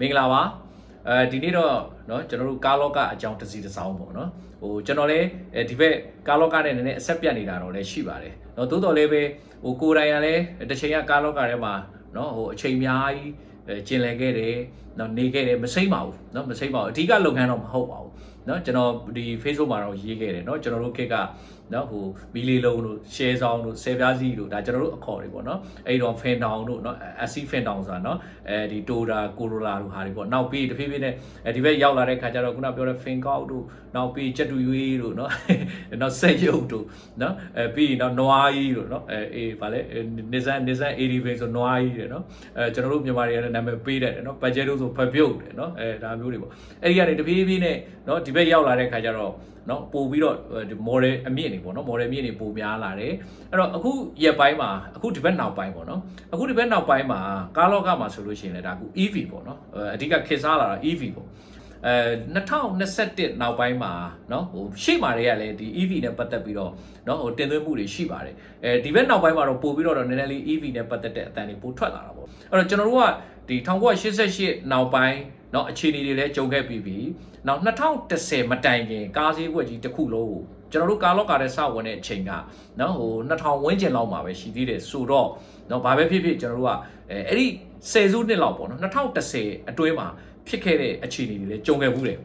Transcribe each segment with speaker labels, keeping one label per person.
Speaker 1: မင်္ဂလာပါအဲဒီနေ့တော့เนาะကျွန်တော်တို့ကားလောကအကြောင်းတစ်စီတစ်စောင်းပေါ့เนาะဟိုကျွန်တော်လည်းအဲဒီဘက်ကားလောကနဲ့နည်းနည်းအဆက်ပြတ်နေတာတော့လည်းရှိပါတယ်เนาะသို့တော်လည်းပဲဟိုကိုယ်တိုင်ကလည်းတစ်ချိန်ကကားလောကထဲမှာเนาะဟိုအချိန်အများကြီးအဲကျင်လည်ခဲ့တယ်เนาะနေခဲ့တယ်မစိမ့်ပါဘူးเนาะမစိမ့်ပါဘူးအဓိကလုပ်ငန်းတော့မဟုတ်ပါဘူးเนาะကျွန်တော်ဒီ Facebook မှာတော့ရေးခဲ့တယ်เนาะကျွန်တော်တို့ခေတ်က နော်ဟိုမီလီလုံးတို့ရှယ်ဆောင်တို့ဆယ်ပြားစီတို့ဒါကျွန်တော်တို့အခေါ်တွေပေါ့နော်အဲ့တော့ဖင်တောင်တို့နော်အစီဖင်တောင်ဆိုတာနော်အဲဒီတိုတာကိုရိုလာတို့ဟာတွေပေါ့နောက်ပြီးတဖြည်းဖြည်းနဲ့ဒီဘက်ရောက်လာတဲ့ခါကျတော့ခုနပြောတဲ့ဖင်ကောက်တို့နောက်ပြီးချက်တူရွေးတို့နော်နောက်ဆက်ရုပ်တို့နော်အဲပြီးရင်တော့နွားကြီးတို့နော်အဲအေးဗာလဲနေဆန်နေဆန်အေဒီဗိန်ဆိုနွားကြီးတယ်နော်အဲကျွန်တော်တို့မြန်မာတွေကလည်းနာမည်ပေးတယ်နော်ဘတ်ဂျက်တို့ဆိုဖပြုတ်တယ်နော်အဲဒါမျိုးတွေပေါ့အဲ့ဒီကနေတဖြည်းဖြည်းနဲ့နော်ဒီဘက်ရောက်လာတဲ့ခါကျတော့ နော်ပို့ပြီးတော့ဒီ model အမြင့်နေပေါ့နော် model အမြင့်နေပိုများလာတယ်အဲ့တော့အခုရက်ပိုင်းမှာအခုဒီဘက်နောက်ပိုင်းပေါ့နော်အခုဒီဘက်နောက်ပိုင်းမှာကားလောကမှာဆိုလို့ရှိရင်လည်းဒါအခု EV ပေါ့နော်အဓိကခေတ်စားလာတာ EV ပေါ့အဲ2021နောက်ပိုင်းမှာเนาะဟိုရှေ့မှာတွေကလည်းဒီ EV နဲ့ပတ်သက်ပြီးတော့เนาะဟိုတင်သွင်းမှုတွေရှိပါတယ်အဲဒီဘက်နောက်ပိုင်းမှာတော့ပို့ပြီးတော့နည်းနည်းလေး EV နဲ့ပတ်သက်တဲ့အတန်တွေပိုထွက်လာတာပေါ့အဲ့တော့ကျွန်တော်တို့ကဒီ1988နောက်ပိုင်း เนาะအခြေအနေတွေလည်းကြုံခဲ့ပြီးပြီနောက်2010မတိုင်ခင်ကားစည်းကွက်ကြီးတစ်ခုလုံးကိုကျွန်တော်တို့ကားလော့ကာတဲ့စဝင်တဲ့အချိန်ကနော်ဟို2000ဝန်းကျင်လောက်မှာပဲရှိသေးတယ်ဆိုတော့နော်ဘာပဲဖြစ်ဖြစ်ကျွန်တော်တို့ကအဲအဲ့ဒီ10စုနှစ်လောက်ပေါ့နော်2010အတွင်းမှာဖြစ်ခဲ့တဲ့အခြေအနေတွေလည်းကြုံခဲ့ဘူးတယ်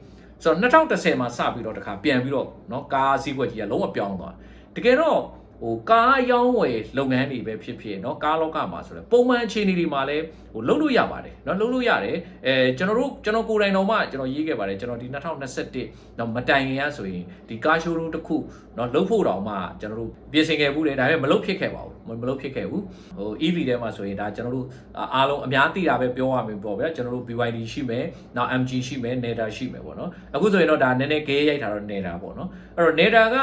Speaker 1: ဆိုတော့2010မှာစပြီးတော့တခါပြန်ပြီးတော့နော်ကားစည်းကွက်ကြီးကလုံးဝပြောင်းသွားတကယ်တော့ ဟိုကားရောင်းဝယ်လုပ်ငန်းတွေပဲဖြစ်ဖြစ်เนาะကားလောကမှာဆိုတော့ပုံမှန်အခြေအနေတွေမှာလည်းဟိုလုပ်လို့ရပါတယ်เนาะလုပ်လို့ရတယ်အဲကျွန်တော်တို့ကျွန်တော်ကိုယ်တိုင်တော့မှကျွန်တော်ရေးခဲ့ပါတယ်ကျွန်တော်ဒီ2021တော့မတိုင်ခင်ရဆိုရင်ဒီကားရှိုးရုံးတစ်ခုเนาะလုပ်ဖို့တော့မှကျွန်တော်တို့ပြင်ဆင်ခဲ့ဘူးတယ်ဒါပေမဲ့မလုပ်ဖြစ်ခဲ့ပါဘူးမလုပ်ဖြစ်ခဲ့ဘူးဟို EV ထဲမှာဆိုရင်ဒါကျွန်တော်တို့အားလုံးအများသိတာပဲပြောရမယ်ပေါ့ဗျာကျွန်တော်တို့ BYD ရှိမယ်နောက် MG ရှိမယ် NEDA ရှိမယ်ပေါ့နော်အခုဆိုရင်တော့ဒါနည်းနည်းဂေးရိုက်ထားတော့ NEDA ပေါ့နော်အဲ့တော့ NEDA က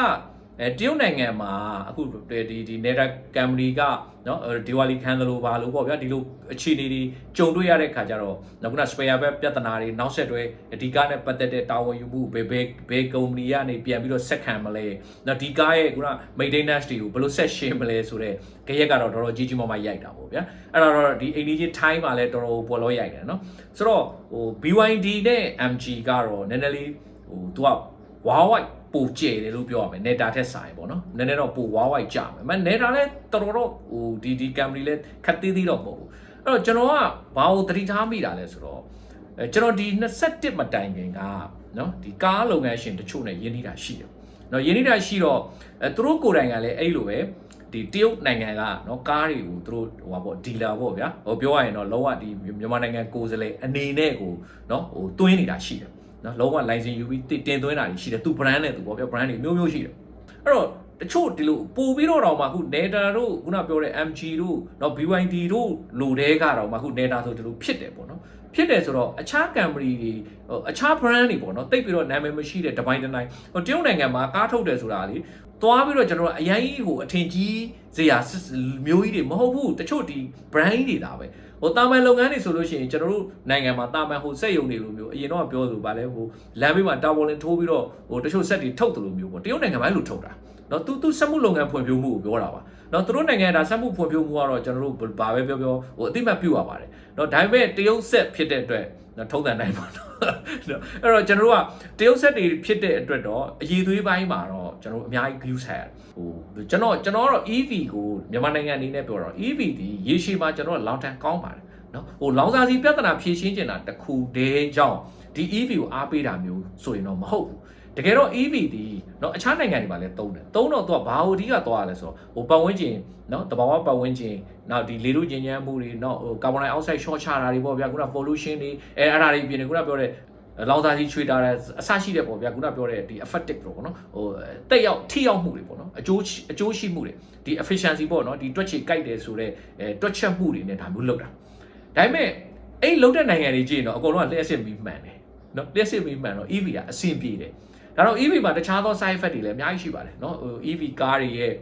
Speaker 1: အဲတရုတ်နိုင်ငံမှာအခုဒီဒီ Neta Company ကနော်ဒီဝါလီခံသလိုပါလို့ပေါ့ဗျာဒီလိုအခြေအနေတွေကြုံတွေ့ရတဲ့ခါကျတော့နောက်ခုန spare ဘက်ပြဿနာတွေနောက်ဆက်တွဲအဒီကားနဲ့ပတ်သက်တဲ့တာဝန်ယူမှုဘယ်ဘယ်ဘယ်ကုမ္ပဏီကနေပြန်ပြီးတော့ဆက်ခံမလဲနော်ဒီကားရဲ့ခုန maintenance တွေကိုဘယ်လိုဆက်ရှင်းမလဲဆိုတော့ကြရက်ကတော့တော်တော်ကြီးကြီးမားမားရိုက်တာပေါ့ဗျာအဲ့တော့ဒီအိန္ဒိချင်း time မှာလည်းတော်တော်ပေါ်လို့ရိုက်တယ်နော်ဆိုတော့ဟို BYD နဲ့ MG ကတော့နည်းနည်းလေးဟိုသူက wow white ပိုကျဲတယ်လို့ပြောရမယ် Neta ထက်ဆိုင်ပေါ့နော်နည်းနည်းတော့ပို wow white ကြမယ်မ Neta လည်းတော်တော်တော့ဟိုဒီဒီ company လည်းခက်သေးသေးတော့မဟုတ်ဘူးအဲ့တော့ကျွန်တော်ကဘာကိုသတိထားမိတာလဲဆိုတော့အဲကျွန်တော်ဒီ21မတိုင်ခင်ကနော်ဒီကားလုပ်ငန်းရှင်တချို့နဲ့ယဉ်နေတာရှိတယ်နော်ယဉ်နေတာရှိတော့အဲသူတို့ကိုယ်တိုင်ကလည်းအဲ့လိုပဲဒီတရုတ်နိုင်ငံကနော်ကားတွေကိုသူတို့ဟိုပါပေါ့ဒီလာပေါ့ဗျာဟိုပြောရရင်တော့လောကဒီမြန်မာနိုင်ငံကိုယ်စားလှယ်အနေနဲ့ကိုနော်ဟိုတွင်းနေတာရှိတယ် နော်လုံးဝ license ယူပြီးတင်သွင်းတာတွေရှိတယ်သူ brand နဲ့သူပေါ့ဗျာ brand တွေမျိုးမျိုးရှိတယ်အဲ့တော့တချို့ဒီလိုပို့ပြီးတော့တော့မှအခု Neta တို့ခုနပြောတဲ့ MG တို့နော် BYD တို့လိုတဲ့ကတော့မှအခု Neta ဆိုဒီလိုဖြစ်တယ်ပေါ့နော်ဖြစ်တယ်ဆိုတော့အခြား company တွေအခြား brand တွေပေါ့နော်တိတ်ပြီးတော့နာမည်မရှိတဲ့တပိုင်းတစ်တိုင်းဟိုတရုတ်နိုင်ငံမှာကားထုတ်တယ်ဆိုတာလေသွားပြီးတော့ကျွန်တော်တို့အရင်ကြီးဟိုအထင်ကြီးစရာမျိုးကြီးတွေမဟုတ်ဘူးတချို့ဒီ brand တွေဒါပဲ ဟိုတာမန်လုပ်ငန်းတွေဆိုလို့ရှိရင်ကျွန်တော်တို့နိုင်ငံမှာတာမန်ဟိုစက်ရုံတွေလိုမျိုးအရင်တော့ပြောဆိုဗာလဲဟိုလမ်းဘေးမှာတာဝန်လင်ထိုးပြီးတော့ဟိုတချို့စက်တွေထုတ်တယ်လို့မျိုးပေါ့တရုတ်နိုင်ငံမှာလို့ထုတ်တာနော်သူသူစက်မှုလုပ်ငန်းဖွံ့ဖြိုးမှုကိုပြောတာပါနော်သူတို့နိုင်ငံဒါစက်မှုဖွံ့ဖြိုးမှုကတော့ကျွန်တော်တို့ဘာပဲပြောပြောဟိုအတိမတ်ပြုရပါတယ်နော်ဒါပေမဲ့တရုတ်ဆက်ဖြစ်တဲ့အတွက်နော် ထုံးတန်တိုင်းပါနော်အဲ့တော့ကျွန်တော်တို့ကတရုတ်ဆက်တွေဖြစ်တဲ့အတွက်တော့အည်သွေးပိုင်းမှာတော့ကျွန်တော်တို့အများကြီး view ဆက်ဟိုကျွန်တော်ကျွန်တော်ကတော့ EV ကိုမြန်မာနိုင်ငံအနေနဲ့ပြောတော့ EV ဒီရေရှည်မှာကျွန်တော်က long term ကောင်းပါတယ်နော်ဟိုလောင်စာစီပြဿနာဖြေရှင်းကျင်တာတခုတည်းကြောင့်ဒီ EV ကိုအားပေးတာမျိုးဆိုရင်တော့မဟုတ်ဘူး တကယ်တော့ EV ဒီเนาะအခြားနိုင်ငံတွေမှာလည်းသုံးတယ်သုံးတော့သူကဘာဟိုအဓိကသွားရလဲဆိုတော့ဟိုပတ်ဝန်းကျင်เนาะတဘာဝပတ်ဝန်းကျင်နောက်ဒီလေတို့ညဉ့်ညမ်းမှုတွေเนาะဟိုကာဗွန်ဒိုင်အောက်ဆိုက်ရှော့ချတာတွေပေါ့ဗျာခုန pollution တွေအဲအဲ့ဒါတွေပြင်နေခုနပြောတဲ့လောင်စာကြီးချွေတာတဲ့အဆရှိတဲ့ပေါ့ဗျာခုနပြောတဲ့ဒီ effective ပေါ့နော်ဟိုတက်ရောက်ထိရောက်မှုတွေပေါ့နော်အကျိုးအကျိုးရှိမှုတွေဒီ efficiency ပေါ့နော်ဒီတွက်ချေကြိုက်တယ်ဆိုတော့အဲတွက်ချက်မှုတွေနဲ့ဒါမျိုးလုပ်တာဒါပေမဲ့အဲ့လုံတဲ့နိုင်ငံတွေကြည့်ရင်တော့အကုန်လုံးကလျှက်စစ်ပြီးမှန်တယ်နော်လျှက်စစ်ပြီးမှန်တော့ EV ကအဆင်ပြေတယ် ဒါတော့ EV မှာတခြားသော side effect တွေလည်းအများကြီးရှိပါတယ်เนาะ EV ကားတွေရဲ့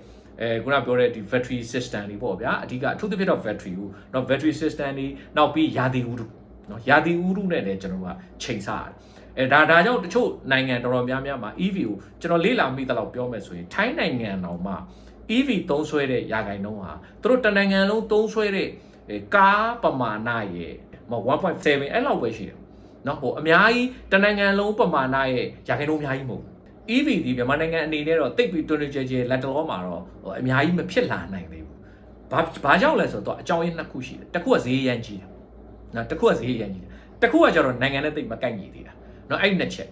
Speaker 1: အဲခုနပြောတဲ့ဒီ battery system တွေပေါ့ဗျာအဓိကအထူးသဖြင့်တော့ battery ကိုเนาะ battery system တွေနောက်ပြီးရာသီဥတုเนาะရာသီဥတုနဲ့လည်းကျွန်တော်ကချိန်ဆရတယ်အဲဒါဒါကြောင့်တချို့နိုင်ငံတော်တော်များများမှာ EV ကိုကျွန်တော်လေ့လာမိသလောက်ပြောမယ်ဆိုရင်ထိုင်းနိုင်ငံတော်မှာ EV သုံးဆွဲတဲ့ယာဂိုင်နှုန်းဟာသူတို့တနိုင်ငံလုံးသုံးဆွဲတဲ့ကားပမာဏရဲ့ မ1.7အဲ့လောက်ပဲရှိတယ် နော်ဟိုအများကြီးတနိုင်ငံလုံးပမာဏရဲ့ရာခိုင်နှုန်းအများကြီးမဟုတ်ဘူး EV ဒီမြန်မာနိုင်ငံအနေနဲ့တော့တိတ်ပြီးတွန်းတွန်းကြဲကြဲလက်တလောမှာတော့ဟိုအများကြီးမဖြစ်လာနိုင်သေးဘူးဘာဘာကြောင့်လဲဆိုတော့အကြောင်းရင်းနှစ်ခုရှိတယ်တစ်ခုကဈေးရမ်းကြီးတယ်နော်တစ်ခုကဈေးရမ်းကြီးတယ်တစ်ခုကကျတော့နိုင်ငံနဲ့တိတ်မကိုက်ညီသေးတာနော်အဲ့ဒီနှစ်ချက်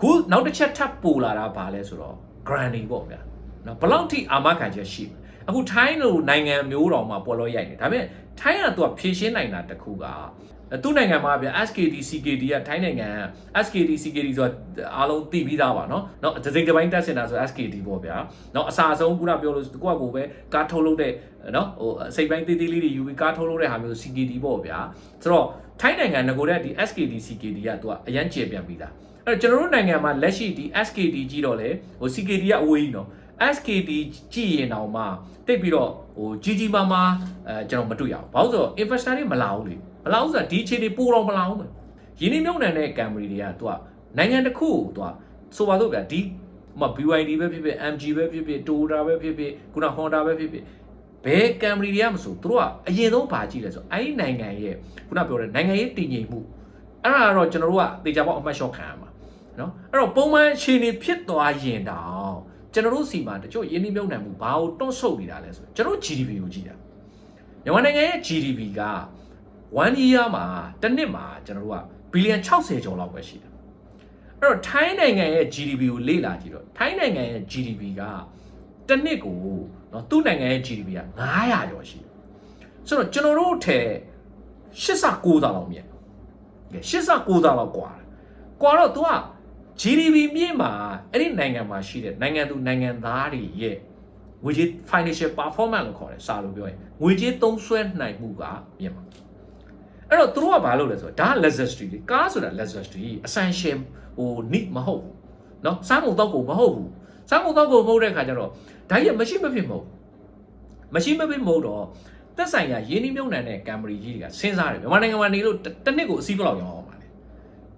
Speaker 1: ခုနောက်တစ်ချက်ထပ်ပိုလာတာဘာလဲဆိုတော့ granny ပေါ့ဗျာနော်ဘယ်လောက်ထိအာမခံချက်ရှိလဲအခုထိုင်းလိုနိုင်ငံမျိုးတော်မှာပေါ်လို့ရိုက်နေဒါပေမဲ့ထိုင်းကသူကဖြည့်ရှင်းနိုင်တာတစ်ခုက သူ့နိုင်ငံမှာဗျ SKD CKD ကထိုင်းနိုင်ငံက SKD CKD ဆိုတော့အားလုံးသိပြီးသားပါเนาะเนาะဒစိမ့်တစ်ပိုင်းတက်စင်တာဆို SKD ပေါ့ဗျာเนาะအစာအဆုံးခုနပြောလို့ကိုယ့်အကိုပဲကားထုတ်လုပ်တဲ့เนาะဟိုစိတ်ပိုင်းတေးသေးလေးတွေယူပြီးကားထုတ်လုပ်တဲ့ဟာမျိုး CKD ပေါ့ဗျာဆိုတော့ထိုင်းနိုင်ငံငကိုတဲ့ဒီ SKD CKD ကသူကအရန်ကျေပြန်ပြီးသားအဲ့တော့ကျွန်တော်တို့နိုင်ငံမှာလက်ရှိဒီ SKD ကြီးတော့လေဟို CKD ကအဝေးကြီးเนาะ SKD ကြည့်ရင်တော့မှတိတ်ပြီးတော့ဟိုကြီးကြီးမားမားအဲကျွန်တော်မတွေ့ရဘူးဘာလို့ဆိုတော့ investor တွေမလာဘူးလေ မလာဘူးဆိုတာဒီအခြေအနေပိုတော့မလာဘူးမယ်ရင်းနှီးမြှုပ်နှံတဲ့ company တွေကသူကနိုင်ငံတစ်ခုကိုသူကဆိုပါတော့ဗျာဒီဟို BYD ပဲဖြစ်ဖြစ် MG ပဲဖြစ်ဖြစ် Toyota ပဲဖြစ်ဖြစ်ခုန Honda ပဲဖြစ်ဖြစ်ဘယ် company တွေကမဆိုသူတို့ကအရင်ဆုံးဘာကြည့်လဲဆိုအဲ့ဒီနိုင်ငံရဲ့ခုနပြောတဲ့နိုင်ငံရေးတည်ငြိမ်မှုအဲ့ဒါကတော့ကျွန်တော်တို့ကတေချာပေါက်အမှတ်လျှော့ခံရမှာနော်အဲ့တော့ပုံမှန်အခြေအနေဖြစ်သွားရင်တောင်ကျွန်တော်တို့စီမှာတချို့ရင်းနှီးမြှုပ်နှံမှုဘာလို့တွန့်ဆုတ်နေတာလဲဆိုကျွန်တော် GDP ကိုကြည့်တာမြန်မာနိုင်ငံရဲ့ GDP က 1 year မှာတစ်နှစ်မှာကျွန်တော်တို့ကဘီလီယံ60ကျော်လောက်ပဲရှိတယ်အဲ့တော့ထိုင်းနိုင်ငံရဲ့ GDP ကိုလေ့လာကြည့်တော့ထိုင်းနိုင်ငံရဲ့ GDP ကတစ်နှစ်ကိုเนาะသူ့နိုင်ငံရဲ့ GDP က900ကျော်ရှိတယ်ဆိုတော့ကျွန်တော်တို့ထဲ89တောင်လောက်မြင်တယ်89တောင်လောက်กว่าတယ်กว่าတော့ तू က GDP မြင့်မှာအဲ့ဒီနိုင်ငံမှာရှိတဲ့နိုင်ငံသူနိုင်ငံသားတွေရဲ့ငွေကြေး financial performance လို့ခေါ်တယ်စာလို့ပြောရင်ငွေကြေးသုံးစွဲနိုင်မှုကမြင့်မှာ အဲ့တော့သူတို့ကဘာလုပ်လဲဆိုတော့ဒါ luxury လေကားဆိုတာ luxury essential ဟို need မဟုတ်ဘူးเนาะစားကုန်တော့ကုန်မဟုတ်ဘူးစားကုန်တော့ကုန်မဟုတ်တဲ့ခါကျတော့ဒါကြီးမရှိမဖြစ်မဟုတ်မရှိမဖြစ်မဟုတ်တော့သက်ဆိုင်ရာရင်းနှီးမြှုပ်နှံတဲ့ company ကြီးတွေကစဉ်းစားတယ်မြန်မာနိုင်ငံမှာနေလို့တစ်နှစ်ကိုအစည်းဘယ်လောက်ရောင်းအောင်ပါလဲ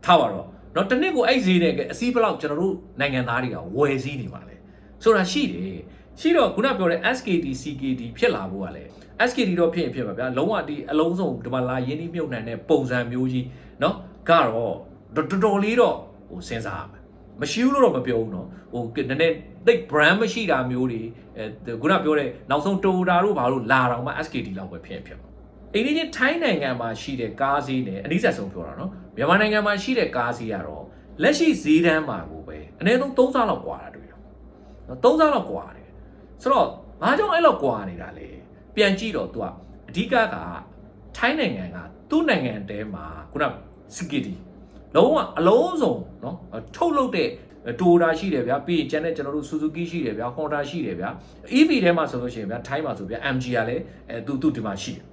Speaker 1: ထားပါတော့တော့တစ်နှစ်ကိုအဲ့ဈေးနဲ့အစည်းဘယ်လောက်ကျွန်တော်တို့နိုင်ငံသားတွေကဝယ်စည်းနေပါလဲဆိုတာရှိတယ်ရှိတော့ခုနပြောတဲ့ SKD CKD ဖြစ်လာဖို့ကလည်း SKD တော့ဖြစ်ရင်ဖြစ်ပါဗျာလုံးဝဒီအလုံးစုံဒီမှာလာရင်းနှီးမြှုပ်နှံတဲ့ပုံစံမျိုးကြီးเนาะကတော့တော်တော်လေးတော့ဟိုစဉ်းစားရမယ်မရှိဘူးလို့တော့မပြောဘူးเนาะဟိုနည်းနည်းသိ brand မရှိတာမျိုးတွေအဲခုနပြောတဲ့နောက်ဆုံး Toyota တို့ဘာလို့လာတော့မှ SKD လောက်ပဲဖြစ်ဖြစ်အိန္ဒိယထိုင်းနိုင်ငံမှာရှိတဲ့ကားဈေးနဲ့အနည်းဆက်ဆုံးပြောတာเนาะမြန်မာနိုင်ငံမှာရှိတဲ့ကားဈေးကတော့လက်ရှိဈေးတန်းမှာကိုပဲအနည်းဆုံး3ဆလောက်กว่าတာတွေ့တယ်နော်3ဆလောက်กว่าတယ်ဆိုတော့ဘာကြောင့်အဲ့လောက်กว่าနေတာလဲ ပြန်ကြည့်တော့ तू อ่ะအဓိကကထိုင်းနိုင်ငံကသူ့နိုင်ငံတဲမှာခုနစကီတီလုံးဝအလုံးစုံเนาะထုတ်လုပ်တဲ့တိုတာရှိတယ်ဗျာပြီးရင်ကျန်တဲ့ကျွန်တော်တို့ Suzuki ရှိတယ်ဗျာ Honda ရှိတယ်ဗျာ EV ထဲမှာဆိုလို့ရှိရင်ဗျာထိုင်းမှာဆိုဗျာ MG ကလည်းအဲသူသူဒီမှာရှိတယ်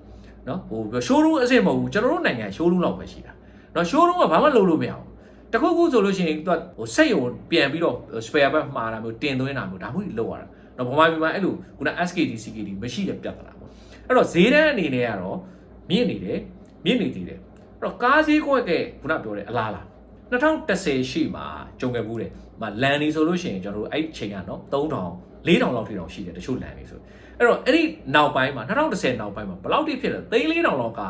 Speaker 1: နော်ဟို showroom အစစ်မဟုတ်ဘူးကျွန်တော်တို့နိုင်ငံ showroom လောက်ပဲရှိတာနော် showroom ကဘာမှလုပ်လို့မရဘူးတခုခုဆိုလို့ရှိရင်သူကဟိုစိတ်ကိုပြန်ပြီးတော့ spare part မှားတာမျိုးတင်သွင်းတာမျိုးဒါမျိုးလောက်ရတာ နော်ဗမာပြည်မှာအဲ့လိုခုန SKD CKD မရှိတဲ့ပြဿနာပေါ့အဲ့တော့ဈေးတန်းအနေနဲ့ကတော့မြင့်နေတယ်မြင့်နေသေးတယ်အဲ့တော့ကားဈေးကွက်ကခုနပြောတဲ့အလားလား2010ရှိမှာကြုံခဲ့ဘူးတယ်။မလန်နေဆိုလို့ရှိရင်ကျွန်တော်တို့အဲ့ဒီချိန်ကနော်3000 4000လောက်ထိတောင်ရှိတယ်တချို့လန်နေဆို။အဲ့တော့အဲ့ဒီနောက်ပိုင်းမှာ2010နောက်ပိုင်းမှာဘယ်လောက်ထိဖြစ်လဲ3 4000လောက်က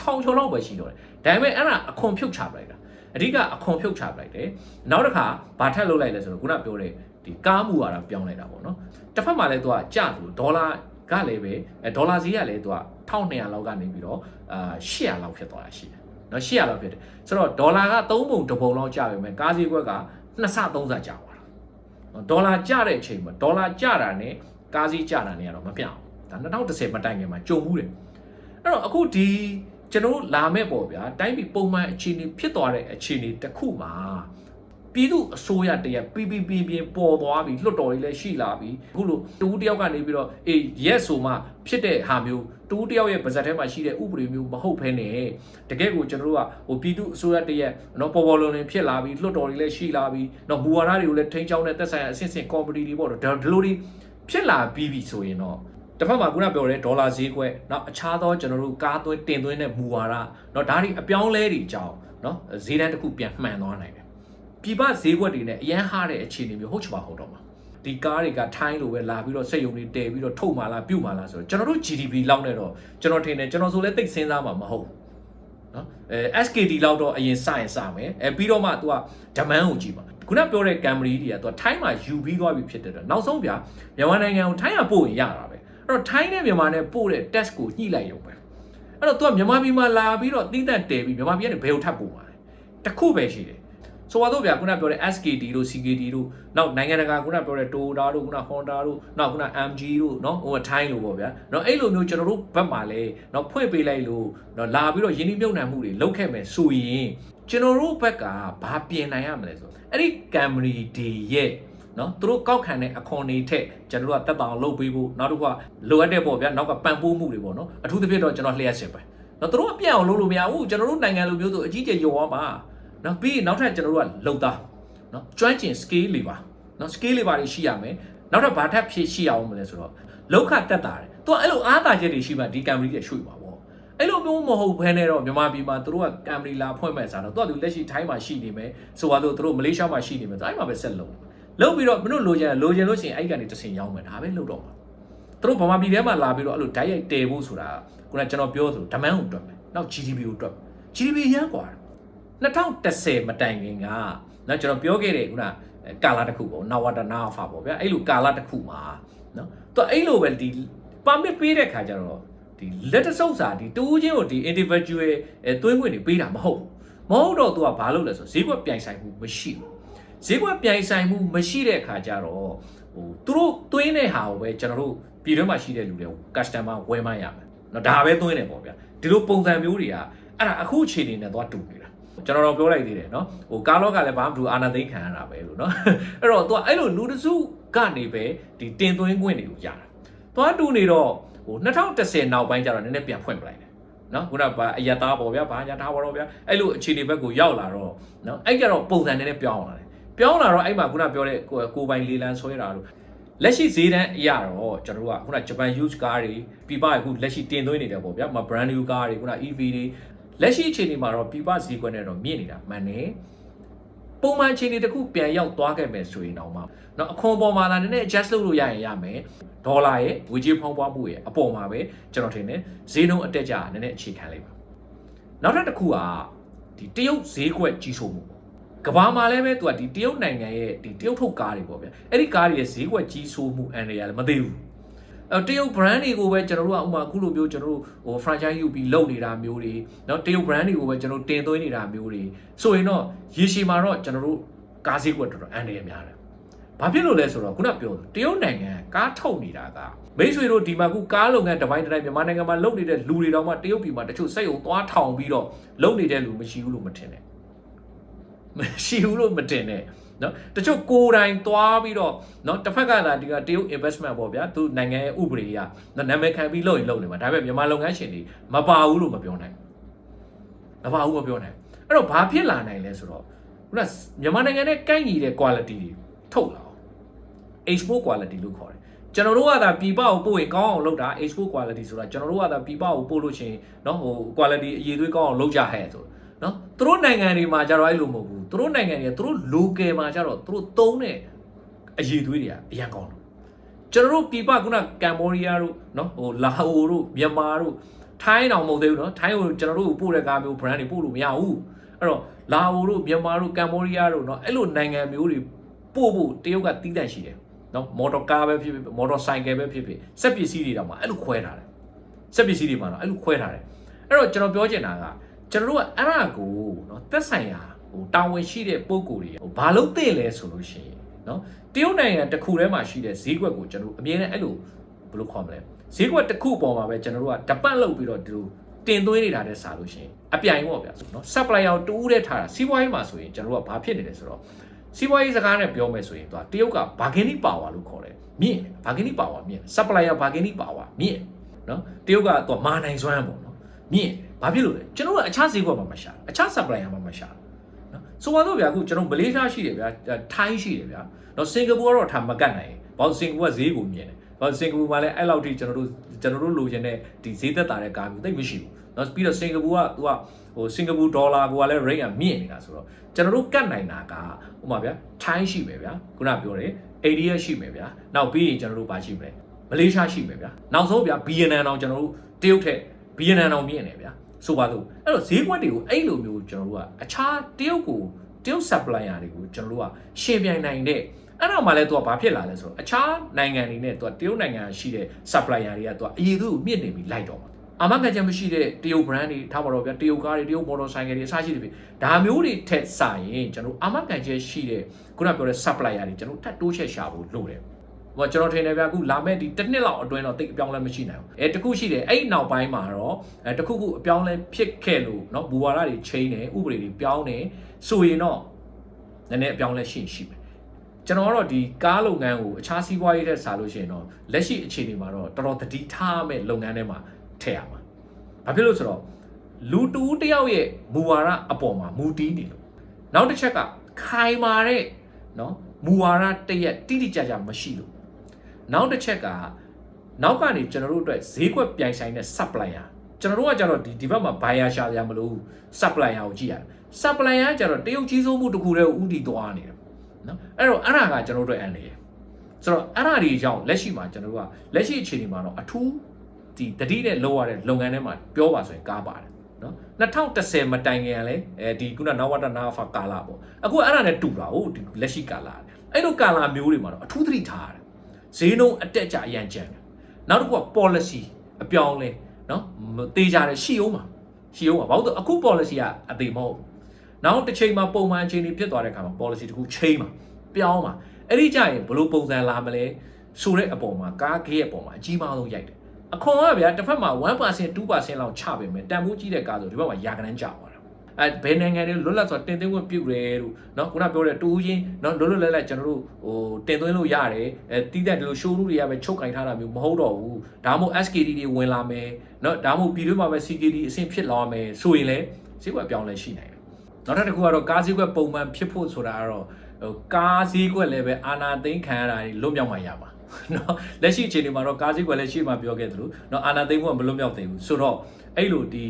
Speaker 1: 1000ကျော်လောက်ပဲရှိတော့တယ်။ဒါပေမဲ့အဲ့ဒါအခွန်ဖြုတ်ချပလိုက်တာ။အဓိကအခွန်ဖြုတ်ချပလိုက်တယ်။နောက်တစ်ခါဘာထက်လုပ်လိုက်လဲဆိုတော့ခုနပြောတဲ့ ဒီကားမှုရတာပြောင်းလိုက်တာပေါ့နော်။တစ်ဖက်မှာလည်းသူကကျသူဒေါ်လာကလည်းပဲအဲဒေါ်လာဈေးကလည်းသူက1200လောက်ကနေပြီးတော့အာ800လောက်ဖြစ်သွားတာရှိတယ်။နော်800လောက်ဖြစ်တယ်ဆိုတော့ဒေါ်လာက3ပုံတစ်ပုံလောက်ကျပြီမဲ့ကားဈေးကွက်က2ဆ3ဆကျသွားတာဒေါ်လာကျတဲ့အချိန်မှာဒေါ်လာကျတာနဲ့ကားဈေးကျတာနဲ့ကတော့မပြအောင်ဒါ2010မတိုင်ခင်မှာကြုံမှုတယ်အဲ့တော့အခုဒီကျွန်တော်တို့လာမဲ့ပေါ့ဗျာတိုင်းပြည်ပုံမှန်အခြေအနေဖြစ်သွားတဲ့အခြေအနေတစ်ခုမှာ ပြည်သူအစိုးရတရက် PPP ပြင်ပေါ်သွားပြီလွတ်တော်တွေလည်းရှိလာပြီအခုလိုတူတယောက်ကနေပြီးတော့အေး yes ဆိုမှဖြစ်တဲ့ဟာမျိုးတူတယောက်ရဲ့ပါဇက်ထဲမှာရှိတဲ့ဥပဒေမျိုးမဟုတ်ဘဲနဲ့တကယ်ကိုကျွန်တော်တို့ကဟိုပြည်သူအစိုးရတရက်နော်ပေါ်ပေါ်လွန်လွန်ဖြစ်လာပြီလွတ်တော်တွေလည်းရှိလာပြီနော်မူဝါဒတွေကိုလည်းထိန်းချောင်းတဲ့သက်ဆိုင်ရာအဆင့်ဆင့် community တွေပေါ့နော်ဒီလိုတွေဖြစ်လာပြီးပြီဆိုရင်တော့တစ်ဖက်မှာခုနပြောတဲ့ဒေါ်လာဈေးကွက်เนาะအခြားသောကျွန်တော်တို့ကားသွင်းတင်သွင်းတဲ့မူဝါဒเนาะဒါတွေအပြောင်းလဲတွေကြောင်းเนาะဈေးတန်းတစ်ခုပြန်မှန်သွားနိုင်တယ် ် ပြည်ပဈေးကွက်တွေနဲ့အရန်ဟားတဲ့အခြေအနေမျိုးဟုတ်ချပါဟုတ်တော့မှာဒီကားတွေကထိုင်းလိုပဲလာပြီးတော့စက်ယုံတွေတည်ပြီးတော့ထုတ်မှလားပြုတ်မှလားဆိုတော့ကျွန်တော်တို့ GDP လောက်နဲ့တော့ကျွန်တော်ထင်တယ်ကျွန်တော်ဆိုလဲသိစဉ်းစားမှာမဟုတ် နော်အဲ SKD လောက်တော့အရင်စရင်စမယ်အဲပြီးတော့မှ तू ကဒမန်းကိုကြည့်ပါခုနပြောတဲ့ Camry တွေက तू ထိုင်းမှာယူပြီးသွားပြီဖြစ်တဲ့တော့နောက်ဆုံးဗျာမြန်မာနိုင်ငံကိုထိုင်းကပို့ရင်ရတာပဲအဲ့တော့ထိုင်းနဲ့မြန်မာနဲ့ပို့တဲ့ test ကိုညှိလိုက်ရုံပဲအဲ့တော့ तू ကမြန်မာပြည်မှာလာပြီးတော့တိတက်တယ်ပြီးမြန်မာပြည်ကနေဘယ်ကိုထပ်ပို့မှာလဲတစ်ခုပဲရှိတယ် ဆိုတော့ဗျာခုနပြောတဲ့ SKD တို့ CKD တို့နောက်နိုင်ငံတကာခုနပြောတဲ့ Toyota တို့ခုန Honda တို့နောက်ခုန MG တို့เนาะဟိုထိုင်းလို့ပေါ့ဗျာเนาะအဲ့လိုမျိုးကျွန်တော်တို့ဘက်မှာလဲเนาะဖွင့်ပေးလိုက်လို့เนาะလာပြီးတော့ယင်းနှိမ့်မြုပ်နှံမှုတွေလုပ်ခဲ့မယ်ဆိုရင်ကျွန်တော်တို့ဘက်ကဘာပြင်နိုင်ရမလဲဆိုအဲ့ဒီ Camry ဒီရဲ့နော်သူတို့ကောက်ခံတဲ့အခွန်တွေထက်ကျွန်တော်တို့ကတက်တောင်လုပ်ပေးဖို့နောက်တစ်ခုကလိုအပ်တဲ့ပေါ့ဗျာနောက်ကပံ့ပိုးမှုတွေပေါ့နော်အထူးသဖြင့်တော့ကျွန်တော်လျှက်စစ်ပဲနော်သူတို့ကပြအောင်လုပ်လို့မရဘူးကျွန်တော်တို့နိုင်ငံလိုမျိုးဆိုအကြီးကျယ်ရောသွားမှာ နော်ပြီးရင်နောက်ထပ်ကျွန်တော်တို့ကလုံသားနော်ကျွမ်းကျင် scale တွေပါနော် scale တွေပါတွေရှိရမယ်နောက်ထပ်ဘာထပ်ဖြစ်ရှိအောင်မလဲဆိုတော့လောက်ခတက်တာတယ်သူကအဲ့လိုအားသာချက်တွေရှိမှဒီ Camry တွေရွှေ့ပါပေါ့အဲ့လိုမျိုးမဟုတ်ဘဲနဲ့တော့မြန်မာပြည်မှာသူတို့က Camry လာဖွင့်မဲ့စားတော့သူကသူလက်ရှိထိုင်းမှာရှိနေမယ်ဆိုတော့သူတို့မလေးရှားမှာရှိနေမယ်ဆိုအဲ့မှာပဲဆက်လုပ်လုပ်ပြီးတော့မင်းတို့လိုချင်လိုချင်လို့ရှိရင်အဲ့ကနေတဆင်ရောင်းမယ်ဒါပဲလုပ်တော့မှာသူတို့ဗမာပြည်ထဲမှာလာပြီးတော့အဲ့လိုဓာတ်ရိုက်တည်ဖို့ဆိုတာခုနကျွန်တော်ပြောသလိုဓမန်းကိုတွက်မယ်နောက် GDP ကိုတွက် GDP ရမ်းกว่า 2010မတိုင်ခင်ကနော်ကျွန်တော်ပြောခဲ့တယ်ခုနကာလာတစ်ခုပေါ့နဝတနာဖာပေါ့ဗျာအဲ့လိုကာလာတစ်ခုမှာနော်သူအဲ့လိုပဲဒီ permit ပေးတဲ့ခါကျတော့ဒီလက်တဆုပ်စာဒီတူးချင်းကိုဒီ individual အဲသွင်းခွင့်တွေပေးတာမဟုတ်မဟုတ်တော့သူကဘာလုပ်လဲဆိုဈေးကွက်ပြိုင်ဆိုင်မှုမရှိဘူးဈေးကွက်ပြိုင်ဆိုင်မှုမရှိတဲ့အခါကျတော့ဟိုသူတို့သွင်းတဲ့ဟာကိုပဲကျွန်တော်တို့ပြည်တွင်းမှာရှိတဲ့လူတွေ customer ဝယ်မှရမယ်နော်ဒါပဲသွင်းတယ်ပေါ့ဗျာဒီလိုပုံစံမျိုးတွေကအဲ့ဒါအခုအခြေအနေနဲ့သွားတူနေတာ ကျွန်တော်တော့ပြောလိုက်သေးတယ်နော်ဟိုကာလောကလည်းဘာမှမတူအာနာသိန်းခံရတာပဲလို့နော်အဲ့တော့သူကအဲ့လိုလူတစုကနေပဲဒီတင်သွင်းခွင့်တွေကိုရတာသွားတူနေတော့ဟို2010နောက်ပိုင်းကျတော့နည်းနည်းပြန်ဖွင့်ပလိုက်တယ်နော်ခုနကဘာအယတာပေါ့ဗျာဘာညာထားပါတော့ဗျာအဲ့လိုအခြေအနေဘက်ကိုရောက်လာတော့နော်အဲ့ကြတော့ပုံစံနည်းနည်းပြောင်းလာတယ်ပြောင်းလာတော့အဲ့မှာခုနပြောတဲ့ကိုကိုပိုင်လေးလန်းဆွဲတာလို့လက်ရှိဈေးတန်းအရာတော့ကျွန်တော်တို့ကခုနဂျပန် used car တွေပြပအခုလက်ရှိတင်သွင်းနေတယ်ပေါ့ဗျာမ brand new car တွေခုန EV တွေ လက်ရှိအခြေအနေမှာတော့ပြပဈေးကွက်နဲ့တော့မြင့်နေတာမှန်တယ်ပုံမှန်အခြေအနေတစ်ခုပြန်ရောက်သွားခဲ့မယ်ဆိုရင်တော့မှเนาะအခွန်ပေါ်မှာလာနည်းနည်း adjust လုပ်လို့ရရင်ရမယ်ဒေါ်လာရဲ့ငွေကြေးဖောင်းပွားမှုရဲ့အပေါ်မှာပဲကျွန်တော်ထင်တယ်ဈေးနှုန်းအတက်ကြနည်းနည်းအခြေခံလိုက်ပါနောက်ထပ်တစ်ခုကဒီတရုတ်ဈေးကွက်ကြီးဆိုးမှုပေါ့ကဘာမှာလည်းပဲသူကဒီတရုတ်နိုင်ငံရဲ့ဒီတရုတ်ထုတ်ကားတွေပေါ့ဗျအဲ့ဒီကားတွေရဲ့ဈေးကွက်ကြီးဆိုးမှုအန်ရရလည်းမသိဘူးအဲ တရုတ် brand တွေကိုပဲကျွန်တော်တို့ကဥမာအခုလိုမျိုးကျွန်တော်တို့ဟို franchise ယူပြီးလုပ်နေတာမျိုးတွေเนาะတရုတ် brand တွေကိုပဲကျွန်တော်တင်သွင်းနေတာမျိုးတွေဆိုရင်တော့ရေရှည်မှာတော့ကျွန်တော်တို့ကားဈေးကွက်တော်တော်အန်ရရများတယ်ဘာဖြစ်လို့လဲဆိုတော့ခုနပြောတယ်တရုတ်နိုင်ငံကားထုတ်နေတာကမိတ်ဆွေတို့ဒီမှာခုကားလုပ်ငန်းတစ်ပိုင်းတစ်တိုင်းမြန်မာနိုင်ငံမှာလုပ်နေတဲ့လူတွေတောင်မှတရုတ်ပြည်မှာတချို့စိတ်ုံသွားထောင်ပြီးတော့လုပ်နေတဲ့လူမရှိဘူးလို့မထင်နဲ့မရှိဘူးလို့မတင်နဲ့ နော်တချို့ကိုယ်တိုင်သွားပြီးတော့နော်တစ်ဖက်ကသာဒီကတရုတ် investment ပေါ့ဗျာသူနိုင်ငံရဲ့ဥပဒေအရနော်နာမည်ခံပြီးလုပ်ရင်လုပ်နေမှာဒါပေမဲ့မြန်မာလုပ်ငန်းရှင်တွေမပါဘူးလို့မပြောနိုင်မပါဘူးမပြောနိုင်အဲ့တော့ဘာဖြစ်လာနိုင်လဲဆိုတော့ခုနမြန်မာနိုင်ငံနဲ့ကိုက်ညီတဲ့ quality တွေထုတ်လာအောင် export quality လို့ခေါ်တယ်ကျွန်တော်တို့ကသာပြည်ပကိုပို့ရင်ကောင်းအောင်လုပ်တာ export quality ဆိုတာကျွန်တော်တို့ကသာပြည်ပကိုပို့လို့ရှိရင်เนาะဟို quality အရေးသွေးကောင်းအောင်လုပ်ကြဟဲ့ဆို နော်သူတို့နိုင်ငံတွေမှာကြတော့အဲ့လိုမဟုတ်ဘူးသူတို့နိုင်ငံတွေသူတို့ local မှာကြတော့သူတို့သုံးတဲ့အရေးသွေးတွေကအရင်ကောင်းတယ်ကျွန်တော်တို့ပြည်ပကုနကမ်ဘောဒီးယားတို့နော်ဟိုလာအိုတို့မြန်မာတို့ထိုင်းတောင်မဟုတ်သေးဘူးနော်ထိုင်းကိုကျွန်တော်တို့ပို့တဲ့ကားမျိုး brand တွေပို့လို့မရဘူးအဲ့တော့လာအိုတို့မြန်မာတို့ကမ်ဘောဒီးယားတို့နော်အဲ့လိုနိုင်ငံမျိုးတွေပို့ဖို့တရုတ်ကတီးတန့်ရှိတယ်နော်မော်တော်ကားပဲဖြစ်ဖြစ်မော်တော်ဆိုင်ကယ်ပဲဖြစ်ဖြစ်စက်ပစ္စည်းတွေတောင်မှအဲ့လိုခွဲထားတယ်စက်ပစ္စည်းတွေမှာတော့အဲ့လိုခွဲထားတယ်အဲ့တော့ကျွန်တော်ပြောချင်တာက ကျွန်တော်တို့ကအဲ့ဒါကိုเนาะသက်ဆိုင်ရာဟိုတာဝန်ရှိတဲ့ပုံကိုယ်တွေဟိုဘာလို့သိလဲဆိုလို့ရှိရင်เนาะတရုတ်နိုင်ငံတစ်ခုထဲမှာရှိတဲ့ဈေးကွက်ကိုကျွန်တော်တို့အမြဲတမ်းအဲ့လိုဘယ်လိုခေါ်မလဲဈေးကွက်တစ်ခုပေါ်မှာပဲကျွန်တော်တို့ကတပတ်လောက်ပြီးတော့ဒီလိုတင်သွင်းနေတာတဲ့စာလို့ရှိရင်အပြိုင်ပေါ့ဗျာเนาะ supplier တူးတဲ့ထားတာစီးပွားရေးမှာဆိုရင်ကျွန်တော်တို့ကဘာဖြစ်နေလဲဆိုတော့စီးပွားရေးစကားနဲ့ပြောမယ်ဆိုရင်သူကတရုတ်က bargaining power လို့ခေါ်တယ်မြင့် bargaining power မြင့် supplier bargaining power မြင့်เนาะတရုတ်ကသူကမာနိုင်စွမ်းပေါ့เนาะမြင့် ဘာဖြစ်လို့လဲကျွန်တော်တို့အခြားဈေးကွက်မှာမရှာအခြား supplier မှာမရှာနော်ဆိုပါတော့ဗျာအခုကျွန်တော်မလေးရှားရှိတယ်ဗျာထိုင်းရှိတယ်ဗျာနော်စင်ကာပူကတော့ထားမကတ်နိုင်ဘာလို့စင်ကာပူကဈေးကိုမြင်တယ်ဘာလို့စင်ကာပူမှာလည်းအဲ့လောက်ထိကျွန်တော်တို့ကျွန်တော်တို့လိုချင်တဲ့ဒီဈေးသက်သာတဲ့ကားမျိုးတိတ်မရှိဘူးနော်ပြီးတော့စင်ကာပူကသူကဟိုစင်ကာပူဒေါ်လာကိုကလည်း rate ကမြင့်နေတာဆိုတော့ကျွန်တော်တို့ကတ်နိုင်တာကဥပမာဗျာထိုင်းရှိမယ်ဗျာခုနပြောတယ်အိန္ဒိယရှိမယ်ဗျာနောက်ပြီးရင်ကျွန်တော်တို့ပါရှိမယ်မလေးရှားရှိမယ်ဗျာနောက်ဆုံးဗျာဘီယက်နမ်တောင်ကျွန်တော်တို့တရုတ်ထက်ဘီယက်နမ်တောင်မြင့်နေဗျာ ဆိုပါတော့အဲ့တော့ဈေးကွက်တွေကိုအဲ့လိုမျိုးကျွန်တော်တို့ကအခြားတရုတ်ကိုတရုတ် supplier တွေကိုကျွန်တော်တို့ကရှင်ပြိုင်နိုင်တဲ့အဲ့တော့မှလည်းသူကဘာဖြစ်လာလဲဆိုတော့အခြားနိုင်ငံတွေနဲ့သူကတရုတ်နိုင်ငံရှိတဲ့ supplier တွေကသူကအရေးသူကိုမြင့်နေပြီးလိုက်တော့မှာအာမခံချက်မရှိတဲ့တရုတ် brand တွေထားပါတော့ဗျာတရုတ်ကားတွေတရုတ် motorcycle တွေအစရှိတယ်ပြီဒါမျိုးတွေထက်စရင်ကျွန်တော်အာမခံချက်ရှိတဲ့ခုနပြောတဲ့ supplier တွေကျွန်တော်ထပ်တိုးချက်ရှာဖို့လိုတယ် ဟိုကျွန်တော်ထင်တယ်ဗျအခုလာမဲ့ဒီတစ်နှစ်လောက်အတွင်းတော့တိတ်အပြောင်းလဲမရှိနိုင်ဘူးအဲတခုရှိတယ်အဲ့နောက်ပိုင်းမှာတော့အဲတခုခုအပြောင်းလဲဖြစ်ခဲ့လို့เนาะဘူဝါဒတွေချိန်တယ်ဥပဒေတွေပြောင်းတယ်ဆိုရင်တော့နည်းနည်းအပြောင်းလဲရှိရှိမယ်ကျွန်တော်ကတော့ဒီကားလုပ်ငန်းကိုအခြားစီးပွားရေးထက်စားလို့ရှိရင်တော့လက်ရှိအခြေအနေမှာတော့တော်တော်တတိထားမဲ့လုပ်ငန်းထဲမှာထည့်ရမှာဘာဖြစ်လို့ဆိုတော့လူတူတယောက်ရဲ့မူဝါဒအပေါ်မှာမူတည်နေလို့နောက်တစ်ချက်ကခိုင်မာတဲ့เนาะမူဝါဒတစ်ရက်တိတိကျကျမရှိလို့ နောက်တစ်ချက်ကနောက်ကနေကျွန်တော်တို့အတွက်ဈေးကွက်ပြိုင်ဆိုင်တဲ့ supplier ကျွန်တော်တို့ကကြတော့ဒီဒီဘက်မှာ buyer ရှာရမလို့ supplier ကိုကြည့်ရတယ် supplier ကကြတော့တရုတ်ကြီးစိုးမှုတစ်ခုတည်းကိုဥတီသွားနေတယ်နော်အဲ့တော့အဲ့ဒါကကျွန်တော်တို့အတွက်အန်နေတယ်ဆိုတော့အဲ့ဒါတွေကြောင့်လက်ရှိမှာကျွန်တော်တို့ကလက်ရှိအခြေအနေမှာတော့အထူးဒီတတိနဲ့လောက်ရတဲ့လုပ်ငန်းထဲမှာပြောပါဆိုရင်ကားပါတယ်နော်2010မတိုင်ခင်ကလည်းအဲဒီခုနနဝတနာဖာကာလာပေါ့အခုအဲ့ဒါနဲ့တူတာဟုတ်ဒီလက်ရှိကာလာအဲ့လိုကာလာမျိုးတွေမှာတော့အထူးသတိထားရတယ် ဈေးနှုန်းအတက်ကြအရန်ကြံတယ်နောက်တစ်ခုက policy အပြောင်းလဲနော်တေးကြတယ်ရှိအောင်ပါရှိအောင်ပါဘာလို့လဲအခု policy ကအသေးမဟုတ်နောက်တစ်ချိန်မှာပုံမှန်အချိန်တွေဖြစ်သွားတဲ့အခါမှာ policy တခု change မှာပြောင်းမှာအဲ့ဒီကြရင်ဘယ်လိုပုံစံလာမလဲဆိုတဲ့အပေါ်မှာကားဂိတ်အပေါ်မှာအကြီးမားဆုံးရိုက်တယ်အခွန်ကဗျာတစ်ဖက်မှာ1% 2%လောက်ချပေးမယ်တန်ဖိုးကြီးတဲ့ကားဆိုဒီဘက်မှာရာခိုင်နှုန်းကျပါ အဲဘယ်နိုင်ငံတွေလွတ်လပ်စွာတင်သွင်းခွင့်ပြုတယ်လို့เนาะခုနပြောတဲ့တူးချင်းเนาะလွတ်လွတ်လပ်လပ်ကျွန်တော်တို့ဟိုတင်သွင်းလို့ရတယ်အဲတီးတဲ့ဒီလို showroom တွေကပဲချုပ်ကင်ထားတာမျိုးမဟုတ်တော့ဘူးဒါမှမဟုတ် SKD တွေဝင်လာမယ်เนาะဒါမှမဟုတ်ပြည်တွင်းမှာပဲ CKD အဆင့်ဖြစ်လာမယ်ဆိုရင်လည်းဈေးကွက်ပြောင်းလဲရှိနိုင်တယ်နောက်ထပ်တစ်ခုကတော့ကားဈေးကွက်ပုံမှန်ဖြစ်ဖို့ဆိုတာကတော့ဟိုကားဈေးကွက်လည်းပဲအာနာသိန်းခံရတာတွေလွတ်မြောက်မှရပါနော်လက်ရှိအခြေအနေမှာတော့ကားဈေးကွက်လည်းရှိမှပြောခဲ့သလိုနော်အာနာသိန်းကမလွတ်မြောက်သေးဘူးဆိုတော့အဲ့လိုဒီ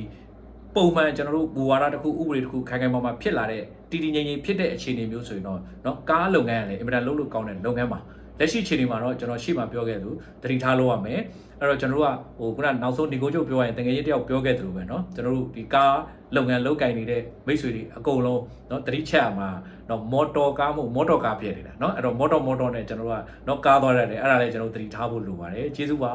Speaker 1: ပုံမှန်ကျွန်တော်တို့ဘူဝါဒတစ်ခုဥပဒေတစ်ခုခိုင်ခိုင်မာမာဖြစ်လာတဲ့တည်တည်ငြိမ်ငြိမ်ဖြစ်တဲ့အခြေအနေမျိုးဆိုရင်တော့နော်ကားလုပ်ငန်းကလည်းအင်မတန်လုပ်လို့ကောင်းတဲ့လုပ်ငန်းပါလက်ရှိအခြေအနေမှာတော့ကျွန်တော်ရှေ့မှာပြောခဲ့သလိုတတိထားလို့ရမယ်အဲ့တော့ကျွန်တော်တို့ကဟိုခုနနောက်ဆုံးနေကိုချုပ်ပြောရရင်တကယ်ကြီးတယောက်ပြောခဲ့သလိုပဲเนาะကျွန်တော်တို့ဒီကားလုပ်ငန်းလုပ်ကင်နေတဲ့မိတ်ဆွေတွေအကုန်လုံးเนาะတတိချက်မှာเนาะမော်တော်ကားမို့မော်တော်ကားဖြစ်နေတာเนาะအဲ့တော့မော်တော်မော်တော်နဲ့ကျွန်တော်တို့ကเนาะကားသွားရတယ်အဲ့ဒါလည်းကျွန်တော်တို့တတိထားဖို့လိုပါတယ်ကျေးဇူးပါ